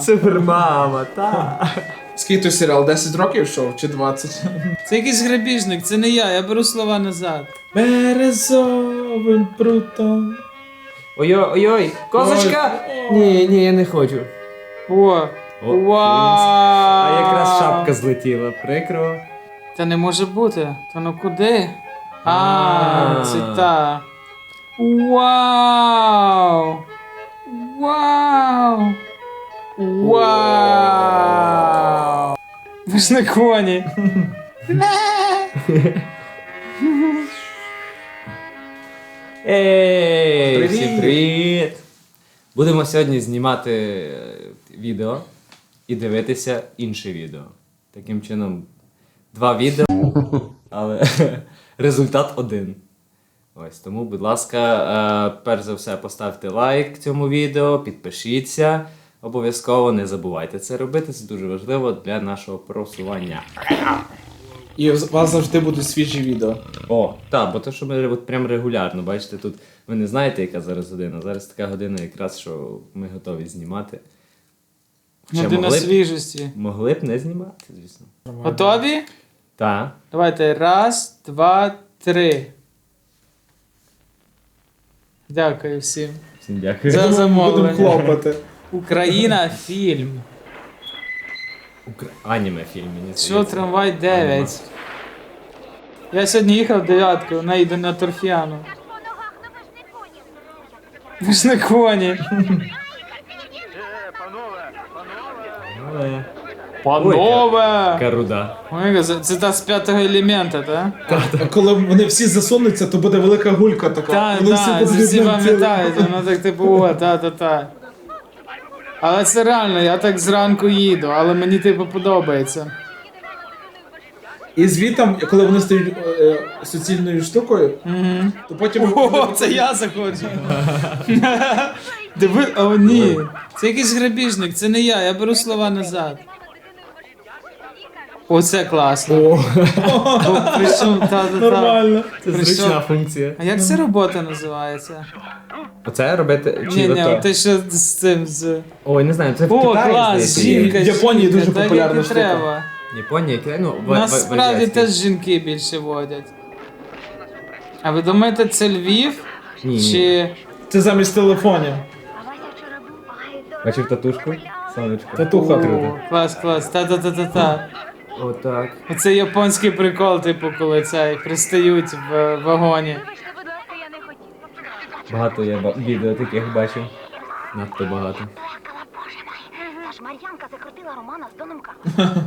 Супермама, та. Скільки той серіал? 10 років йшов чи 20? Це якийсь грабіжник, це не я, я беру слова назад. Березовим прутом. Ой-ой, ой-ой, козочка! Ні, ні, я не хочу. О, О, вау! А якраз шапка злетіла, прикро. Та не може бути. Та ну куди? А, А. це та. Вау! Вау! Вау! Ви ж на коні. Ей, Привіт! всім привіт! Будемо сьогодні знімати е, відео і дивитися інше відео. Таким чином, два відео, але результат один. Ось тому, будь ласка, е, перш за все, поставте лайк цьому відео, підпишіться. Обов'язково не забувайте це робити, це дуже важливо для нашого просування. І у вас завжди будуть свіжі відео. О, так, бо то, що ми от прям регулярно, бачите, тут ви не знаєте, яка зараз година. Зараз така година, якраз що ми готові знімати. Година могли б, свіжості. могли б не знімати, звісно. Готові? Так. Давайте. Раз, два, три. Дякую всім. Всім дякую. За Будемо замовлення. хлопати. Україна фільм. Укра... Аніме фільм, мені Що здається. трамвай 9? Я сьогодні їхав дев'яткою, вона йде на торфяну. Ви ж на коні. Але... Панове! Яка руда. Ой, це, це та з п'ятого елемента, так? А коли вони всі засунуться, то буде велика гулька така. Так, Вони так, будуть всі на цілий- пам'ятають, воно так типу, о, та, та, та. Але це реально, я так зранку їду, але мені типу подобається. І звітом, коли вони стають е, суцільною штукою, Угу. то потім. О, це я заходжу. Диви, о, ні. Це якийсь грабіжник, це не я, я беру слова назад. Оце класно. О, О, прийшов, та, та, та. нормально. Це Прийшов. зручна функція. А як ця робота називається? Оце робити чи Ні, ні, ото? те, що з цим з. Ой, не знаю, це в О, Китаї, клас, здається, жінка. є. В Японії жінка, дуже так, популярна як і штука. треба. Японія, Китай, ну, в, в, Насправді в, теж жінки більше водять. А ви думаєте, це Львів? Ні, ні. Чи. Це замість телефонів. Бачив татушку? Сонечко. Татуха. Круто. О, клас, клас. Та-та-та-та-та. Отак. Оце японський прикол, типу, коли цей пристають в вагоні. Вибачте, будь ласка, я не хотіла. Багато я ба- відео таких бачив. Надто багато. Плакала, боже мой. Та Мар'янка закрутила романа з Доном Карлосом.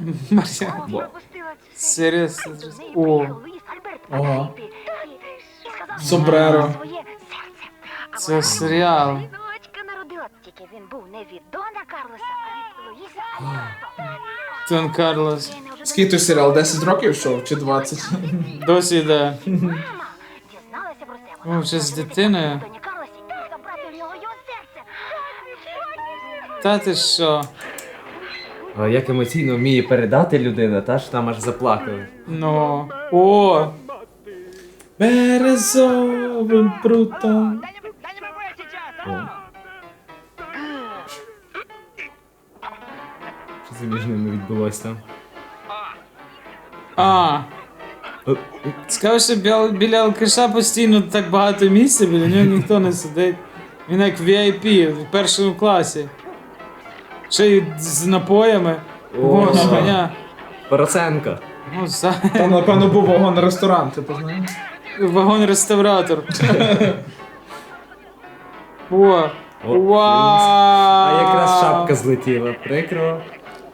Мар'ян. О, пропустила цей. Серйозно? До неї О. приїхав Луїс Альберт Ага. Патріпі. І- і сказав, Сомбреро. своє серце. А Це вона серіал. Синочка тільки він був не від Дона Карлоса, а від Луїса Альберто. Дон Карлос. Скільки той серіал? 10 років йшов чи 20? Досі йде. Мама дізналася про це. Вона О, вже з дитиною. Доні Карлосі і забрати в нього його серце. Та ти що? Як емоційно вміє передати людина, та ж там аж заплакали. Ну. О! Березовим прутом. О. це між ними відбулося? А. Цікаво, що біля, біля алкаша постійно так багато місця, біля нього ніхто не сидить. Він як VIP в першому класі. Ще й з напоями. О. О, коня. Пороценко. Ну, за... Там, напевно, був вагон-ресторан, ти знаєш? Вагон-реставратор. О, О, Вау! А якраз шапка злетіла, прикро.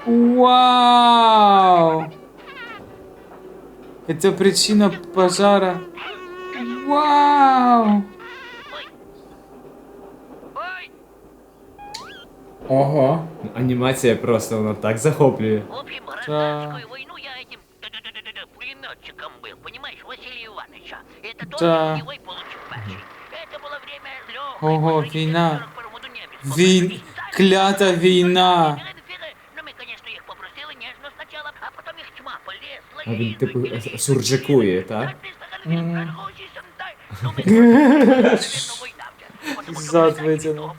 Вау! Это причина пожара. Вау! Ого. Анімація просто вона так захоплює. В общем, Да. гражданскую войну я этим д-д-д-д-д, пулеметчиком был, понимаешь, Василия Ивановича. Это тоже Да. боевой получил пачек. Это было время легкой Ого, войны, війна. 41 году немец Війн... попытался Клята війна. А він типу суржикує, так? Зад витягнув.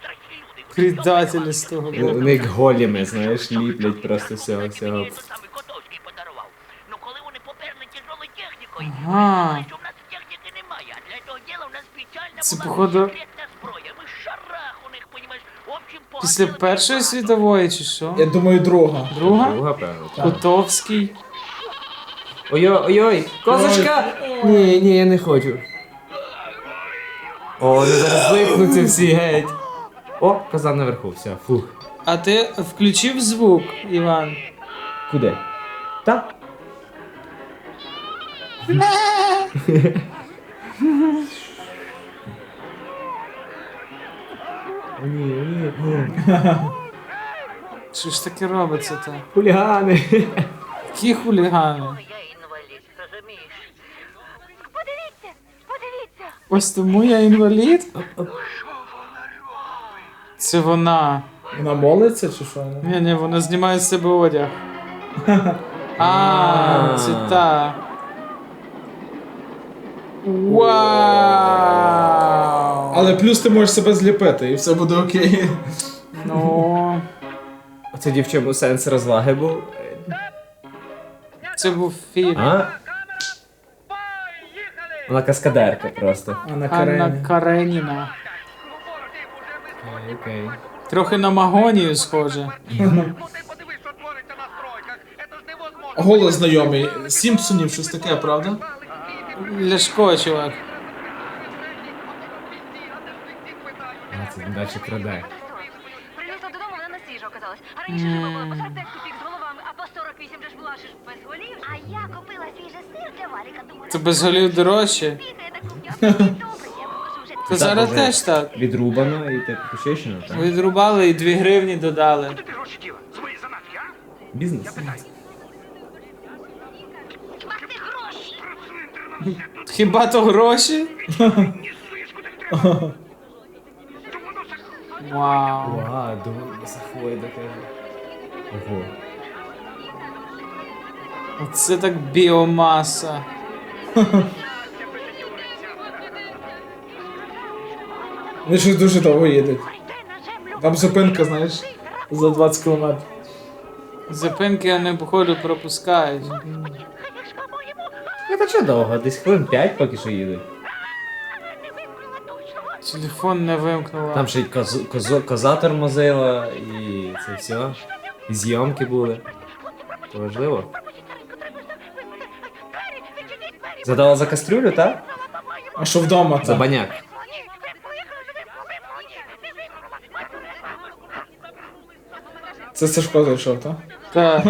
Страшні люди. Предателі з того У боку. них голіми, знаєш, ліплять просто всього всього. Вони Ага. Це, походу. Ми шарах у них, понімаєш, общим Після Першої світової чи що? Я думаю, друга. Друга? Друга, певно. Котовський. Ой-ой, ой-ой, козочка! Ні, ні, я не хочу. О, вони зараз злипнуться всі геть. О, коза наверху, все, фух. А ти включив звук, Іван? Куди? Та? О, ні, о, ні. Що ж таке робиться то? Хулігани. Які хулігани? Я інвалід, розумієш? Подивіться, подивіться. Ось тому я інвалід? Це вона. Вона молиться чи що? Ні, ні, вона знімає з себе одяг. А, це та. Вау! Але плюс ти можеш себе зліпити і все буде окей. Ну, Оце дівчому сенс розваги був. це був фільм. А? Вона каскадерка просто. На Анна Карені. Кареніна. Окей, окей. Трохи на Магонію схоже. Голос знайомий. Сімпсонів, щось таке, правда? Ляшко, чувак. А, це краде. Прилізла додому, вона не свіжа оказалась. А раніше ж була по 49 копійок з а 48 же ж була ж без голів. А я купила свіжий сир для Валіка, думаю, Це без голів дорожче. Я я. Та зараз теж так. Відрубано і типу почищено, так? Відрубали і 2 гривні додали. Бізнес. Ах ти гроші! Хіба то гроші? Вау. Ва, думаю, захвой таке. Ого. Це так біомаса. Вони щось дуже довго їдуть. Там зупинка, знаєш, за 20 км. Зупинки вони, походу, пропускають. Ну та чого довго? Десь хвилин 5 поки що їде. Телефон не вимкнула. Там ще й козу, козу, коза тормозила, і це все. І зйомки були. Це важливо. Задала за кастрюлю, так? А що вдома За там? баняк. Це Сашко зайшов, так? Так.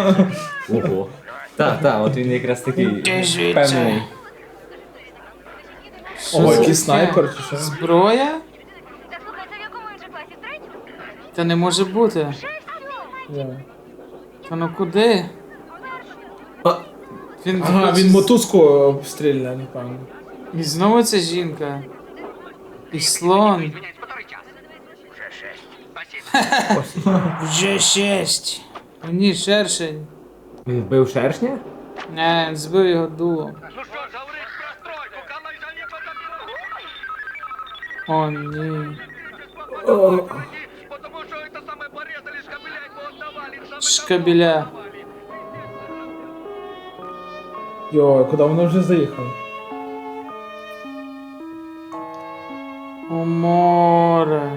Ого. Так, так, от він якраз такий. Що О, який снайпер чи що? Зброя? Це? Та не може бути. Да. Та ну куди? А, Він, Ага, він мотузку обстріляє, напевно. І знову ця жінка. І слон. Вже шесть. Ні, шершень. Він вбив шершня? Не, він збив його дулом. Ну О, ні. Потому Йой, куди вони вже заїхали? У море.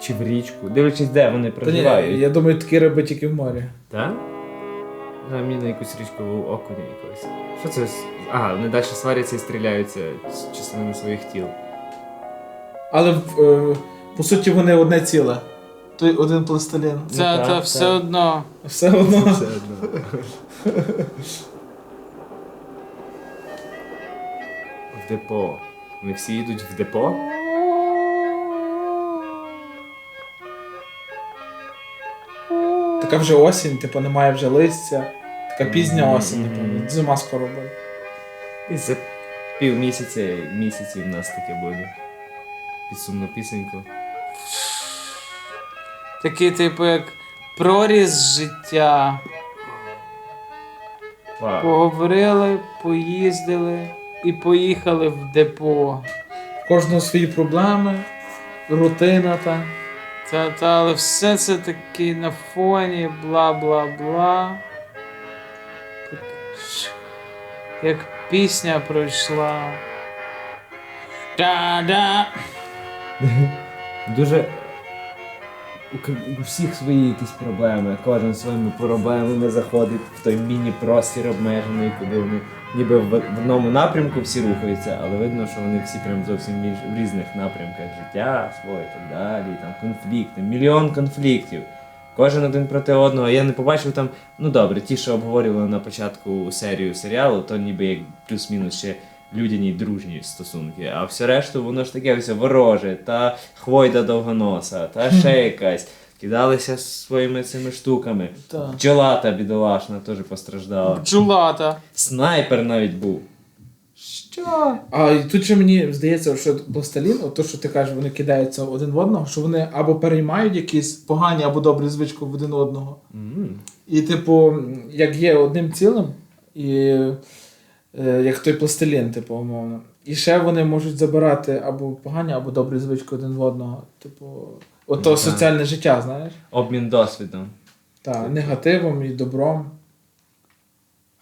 Чи в річку? Дивлячись, де вони Та ні, проживають. я думаю, такі риби тільки в морі. Так? А мені на якусь річкову окуня якогось. Що це? з- Ага, вони далі сваряться і стріляються з частинами своїх тіл. Але в- е, по суті вони одне ціле. Той один пластилін. Це так, та так. все одно. Все одно. Все одно. В депо. Вони всі їдуть в депо? Така вже осінь, типу, немає вже листя. Така пізня осінь, напевно. Зима скоро буде. І за пів місяця, місяці в нас таке буде. Підсумну пісеньку. Такий, типу, як проріз життя. Вау. Поговорили, поїздили і поїхали в депо. В кожного свої проблеми. рутина та. Та, та, але все це таки на фоні, бла-бла-бла. Так, ш- Як пісня пройшла. Та-да! Дуже. У всіх свої якісь проблеми. Кожен своїми проблемами заходить в той міні-простір обмежений, куди вони ніби в одному напрямку всі рухаються, але видно, що вони всі прям зовсім в різних напрямках життя своє і так далі. Там конфлікти, мільйон конфліктів. Кожен один проти одного. Я не побачив там. Ну добре, ті, що обговорювали на початку серію серіалу, то ніби як плюс-мінус ще людяні дружні стосунки. А все решту, воно ж таке все вороже, та хвойда довгоноса, та ще якась. Кидалися своїми цими штуками. Так. Бджолата бідолашна теж постраждала. Бджолата. Снайпер навіть був. Що? А тут же мені здається, що пластилін, от то, що ти кажеш, вони кидаються один в одного, що вони або переймають якісь погані або добрі звички в один одного. М. І, типу, як є одним цілим, і як той пластилін, типу, умовно. І ще вони можуть забирати або погані, або добрі звички один в одного. Типу, ото Ну, так. соціальне життя, знаєш? Обмін досвідом. Так, негативом і добром.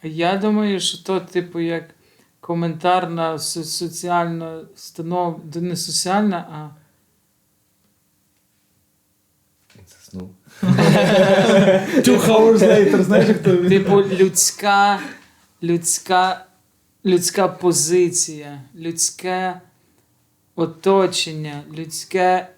Я думаю, що то, типу, як коментар на со- соціальне станов... не соціальне, а Заснув. Two hours later, знаєш, як то типу людська, людська, людська позиція, людське оточення, людське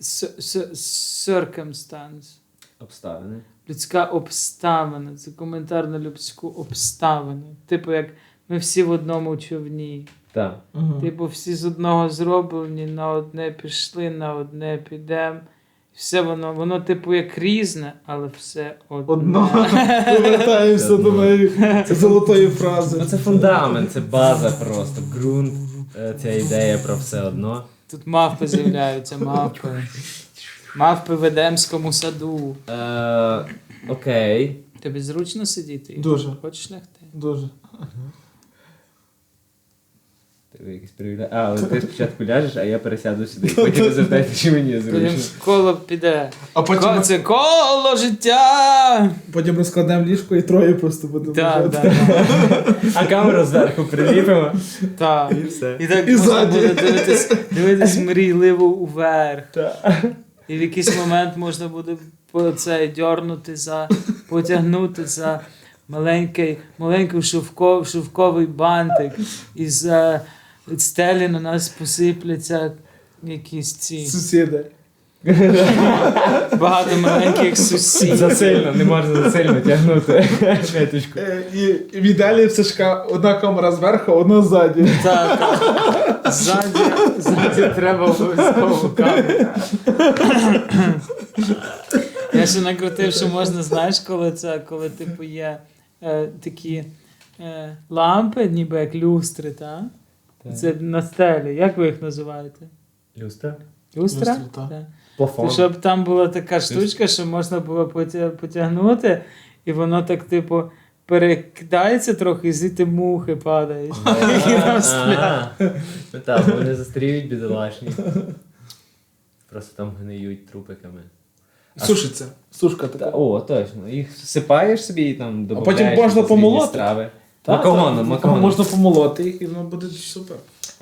circumstance. Обставини. Людська обставина. Це коментар на людську обставину. Типу, як ми всі в одному човні. Так. Типу, всі з одного зроблені, на одне пішли, на одне підемо. Все воно, воно, типу, як різне, але все одне. Одно. Повертаємося до моєї золотої фрази. Ну це фундамент, це база просто. Ґрунт, е, ця ідея про все одно. Тут мавпи з'являються, мавпи. Мавпи в Едемському саду. Е, окей. Тобі зручно сидіти? Дуже. Хочеш лягти? Дуже. Ти якийсь привіля... А, але ти спочатку ляжеш, а я пересяду сюди. Потім ви запитаєте, чи мені Потім зручно. коло піде. А Ко- Це коло життя! потім розкладемо ліжко і троє просто будемо. Так, лежати. так, А камеру зверху приліпимо. так. І все. І так І можна ззаді. буде дивитись, дивитись мрійливо уверх. Так. І в якийсь момент можна буде по це дьорнути за, потягнути за маленький, маленький шовков, шовковий бантик. І за стелі на нас посипляться якісь ці Сусіди. багато маленьких сусідів. Засильно, не можна засильно тягнути ниточку. Е, І, і в ідеалі в Сашка одна камера зверху, одна ззаді. Так, так. Ззаді, ззаді треба обов'язково камеру. Я ще накрутив, що можна, знаєш, коли це, коли типу є е, такі е, лампи, ніби як люстри, та? Це на стелі. Як ви їх називаєте? Люстра. Люстра? Люстра, так. Плафон. То щоб там була така штучка, що можна було потягнути, і воно так, типу, перекидається трохи, і звідти мухи падають. Які там сплять. Ну так, вони застріють бідолашні. Просто там гниють трупиками. Сушиться. Сушка така. о, точно. Їх всипаєш собі і там додаєш. потім можна помолоти. страви. Макогоном, так. Можна помолоти їх, і воно буде супер.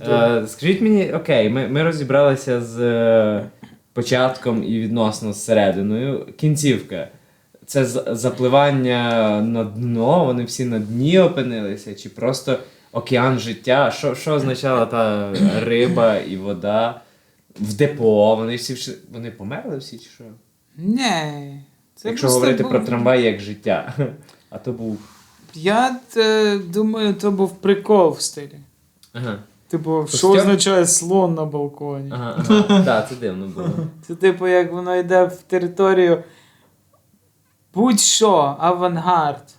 Е, скажіть мені, окей, ми, ми розібралися з е, початком і відносно з серединою. Кінцівка. Це з- запливання на дно, вони всі на дні опинилися, чи просто океан життя? Що, що означала та риба і вода в депо? Вони всі вш- вони померли всі чи що? Ні. Це Якщо просто говорити був- про трамвай як життя. А то був. Я е, думаю, то був прикол в стилі. Ага. Типу, що Костюм? означає слон на балконі? Ага, ага. Так, це дивно було. Це типу, як воно йде в територію. Будь-що, авангард.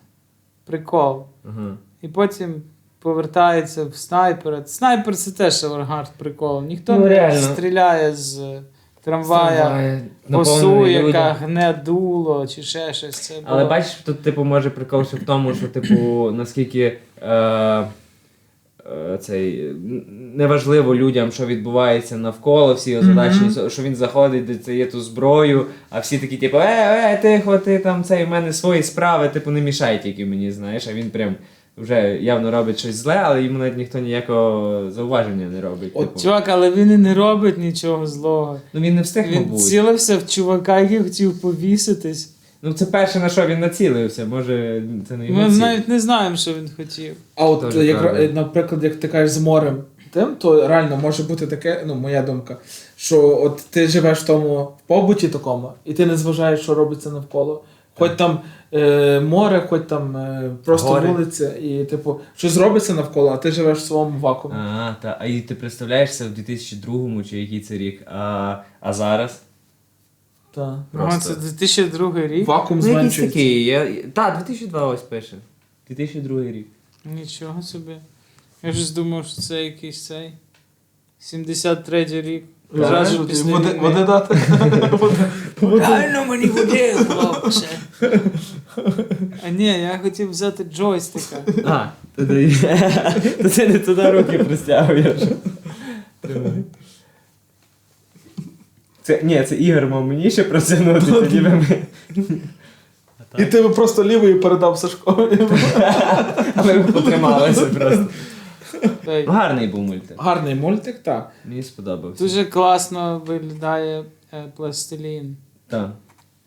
Прикол. Ага. І потім повертається в снайпера. Снайпер це теж авангард прикол. Ніхто Ну, не реально. стріляє з трамвая косу, яка гне дуло чи ще щось. Це Але бачиш, тут, типу, може прикол в тому, що, типу, наскільки е, е, цей, неважливо людям, що відбувається навколо, всі озадачені, що він заходить, дістає ту зброю, а всі такі, типу, е, е, тихо, ти там цей, в мене свої справи, типу, не мішай тільки мені, знаєш, а він прям вже явно робить щось зле, але йому навіть ніхто ніякого зауваження не робить. От типу. Чувак, але він і не робить нічого злого. Ну він не встиг, Він мабуть. цілився в чувака, який хотів повіситись. Ну це перше, на що він націлився, може це не йому Ми ціль. навіть не знаємо, що він хотів. А от, Тоже як, правда. наприклад, як ти кажеш з морем, тим, то реально може бути таке, ну, моя думка, що от ти живеш в тому в побуті такому, і ти не зважаєш, що робиться навколо. Хоч там е, море, хоч там е, просто Гори. вулиця, і типу, щось робиться навколо, а ти живеш в своєму вакуумі. А, та, а і ти представляєшся в 2002 чи який це рік, а, а зараз? Та. Ага, це 2002 рік. Вакуум Ну, якийсь зменшується. такий. Я... Та, 2002 ось пише. 2002 рік. Нічого собі. Я ж думав, що це якийсь цей. 73 рік. Зразу після води- води дати. Реально мені води, хлопче. А ні, я хотів взяти джойстика. А, то, ти- то ти не туди руки простягуєш. Це, ні, це Ігор мав мені ще протягнути, тоді би ми. І ти би просто лівою передав Сашкові. А ми б потрималися просто. Ну, Гарний був мультик. Гарний мультик, так. Мені сподобався. Дуже класно виглядає е, пластилін. Так.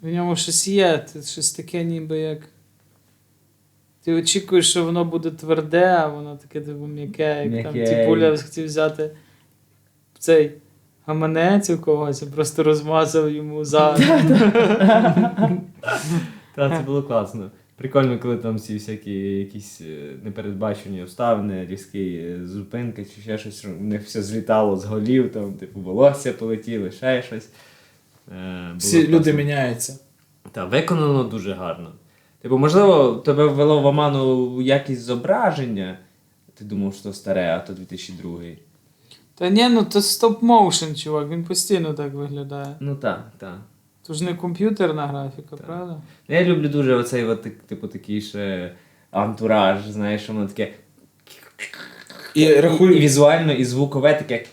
В ньому щось є, щось таке ніби як. Ти очікуєш, що воно буде тверде, а воно таке типу м'яке, як там М'яке. Тіпуля хотів взяти цей гаманець у когось, і просто розмазав йому за. Так, це було класно. Прикольно, коли там всі всякі якісь е, непередбачені обставини, різкі е, зупинки чи ще щось, у них все злітало з голів, там, типу, волосся полетіли, ще щось. Е, Всі люди міняються. Та, виконано дуже гарно. Типу, можливо, тебе ввело в оману якість зображення. Ти думав, що старе, а то 2002. Та ні, ну то стоп-моушен, чувак, він постійно так виглядає. Ну так, так. То ж не комп'ютерна графіка, правда? Ну, Я люблю дуже оцей, от, так- типу, такий ще антураж, знаєш, що воно таке. І І, рахую, і візуально, і звукове таке.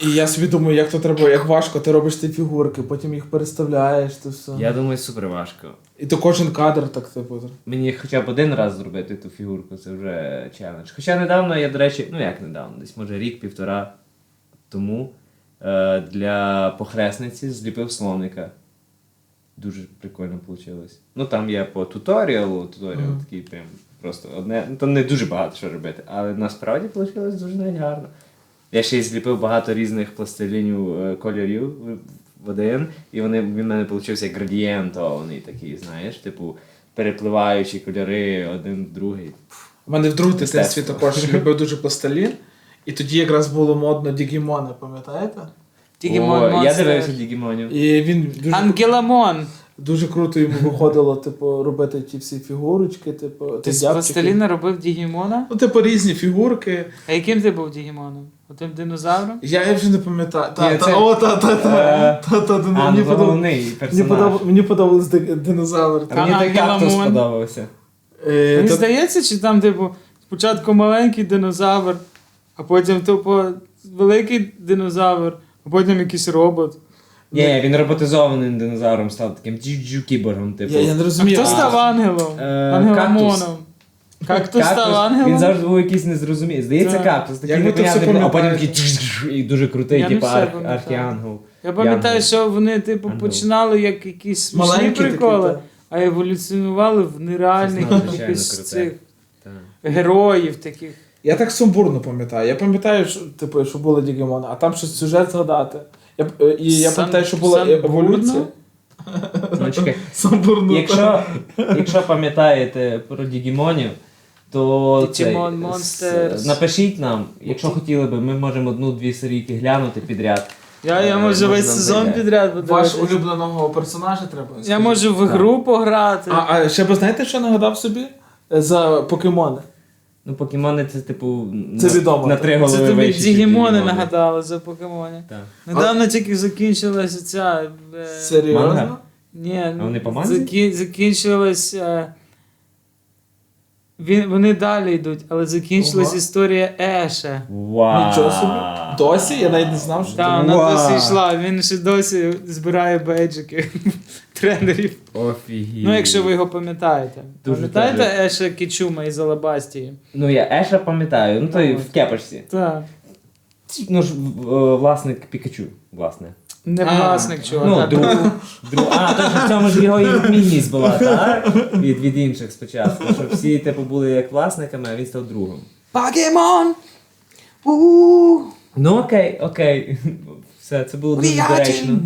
І я собі думаю, як то треба, як важко, ти робиш ті фігурки, потім їх переставляєш, то все. Я думаю, супер важко. І то кожен кадр так типу. Мені хоча б один раз зробити ту фігурку, це вже челендж. Хоча недавно я, до речі, ну як недавно, десь може рік-півтора тому для похресниці зліпив слоника. Дуже прикольно вийшло. Ну там є по туторіалу, туторіал Мгм. такий прям просто одне. Ну там не дуже багато що робити, але насправді вийшло дуже навіть гарно. Я ще й зліпив багато різних пластилінів е, кольорів в- один, і вони, він в мене вийшов як градієнтований такий, знаєш, типу, перепливаючі кольори один в другий. У мене в другому дитинстві також любив дуже пластилін. І тоді якраз було модно Дігімони, пам'ятаєте? Дігімон О, я Монстер. дивився Дігімонів. І він дуже, Ангеламон! дуже круто йому виходило, типу, робити ті всі фігурочки, типу, Ти з дябчики. пластиліна робив Дігімона? Ну, типу, різні фігурки. А яким ти був Дігімоном? Отим динозавром? Я, я вже не пам'ятаю. Та, Ні, та, це- о, та, та, та, та, та, та, А, мені ну, подобав- головний Мені, персонаж. подобав, мені подобався ди- динозавр. А мені той Ангела кактус Мун. сподобався. Е, Мені та- здається, чи там, типу, спочатку маленький динозавр, а потім, типу, великий динозавр, а потім якийсь робот. Ні, він роботизованим динозавром став таким джу кіборгом, типу. я, я не А хто став ангелом? Е, Ангеломоном. Кактус став ангелом? Він завжди був якийсь незрозумілий. Здається, Так. кактус, такий Як ви то непонятний, а потім пам'ятаєте? такий і дуже крутий, Я не типу все арх- пам'ятаю. архіангел. Я пам'ятаю, Янгол. що вони, типу, Ангел. починали як якісь смішні приколи, а еволюціонували в нереальних Це надзвичайно якихось круте. цих героїв таких. Я так сумбурно пам'ятаю. Я пам'ятаю, що, типу, що були Дігімони, а там щось сюжет згадати. Я, е, і я Сан- пам'ятаю, що була Санбурно? еволюція. Ну, чекай. Сумбурно. Якщо, якщо пам'ятаєте про Дігімонів, то цей, Digimon с- Monsters. напишіть нам, якщо хотіли би, ми можемо одну-дві серійки глянути підряд. Я, я Е, можу весь сезон зайде. підряд Ваш подивитися. улюбленого персонажа треба. Я можу в гру пограти. А, а ще б знаєте, що нагадав собі? Е, За покемони. Ну, покемони це типу Це на, відомо, на три голови Це тобі Дігімони нагадали за покемони. Так. Недавно тільки закінчилася ця. е, Серйозно? Манга? Ні, А вони по манзі? Закін... закінчилась. Е, Він, вони далі йдуть, але закінчилась Ого. історія Еша. Вау. Нічого собі. Досі? Я навіть не знав, що Та, це. вона Вау. досі йшла, він ще досі збирає бейджики тренерів. Офігеть. Ну, якщо ви його пам'ятаєте. Дуже Пам'ятаєте. Еша Кічума із Алабастії? Ну я Еша пам'ятаю, ну той Ну, в кепочці. Так. Ну ж в- власник Пікачу, власне. Не А, власник чого. Ну, друг. друг. А, то ж в цьому ж його і відмінність була, так? Від, від інших спочатку. Щоб всі типу були як власниками, а він став другом. Покемон! У, Ну окей, окей. Все, це було дуже доречно.